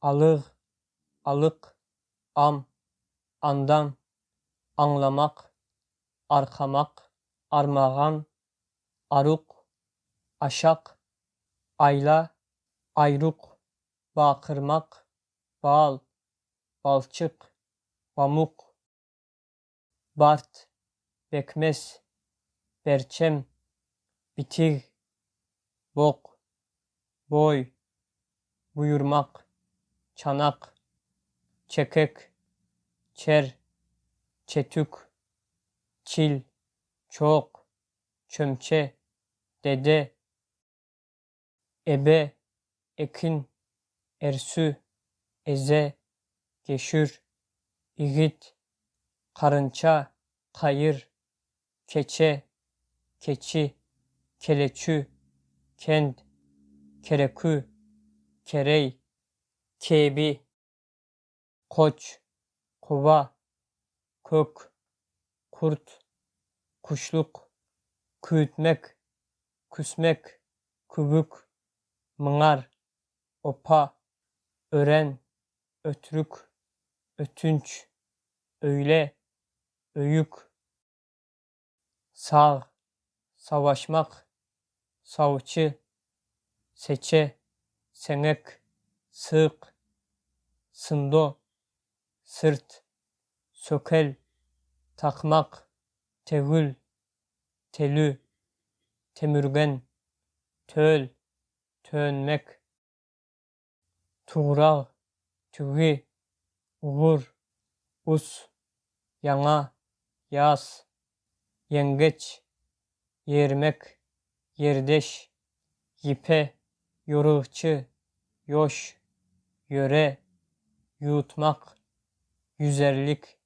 alığ, alık, am, andan, anlamak, arkamak, armağan, aruk, aşak, ayla, ayruk, bağkırmak, bal, balçık, pamuk, bart, bekmez, berçem, bitir, bok, boy, buyurmak, çanak, çekek, çer, çetük, çil, çok, çömçe, dede, ebe, ekin, ersü, eze, geşür, İgit, karınça, kayır, keçe, keçi, keleçü, kend, kerekü, kerey, kebi, koç, kova, kök, kurt, kuşluk, küyütmek, küsmek, kübük, mınar, opa, ören, ötrük, ötünç, öyle, öyük, sağ, savaşmak, savçı, seçe, senek, sığık, sındo, sırt, sökel, takmak, tegül, telü, temürgen, töl, tönmek, tuğra, tügi, uğur, us, yana, yaz, yengeç, yermek, yerdeş, yipe, yoruhçı, yoş, yöre, yutmak, yüzerlik,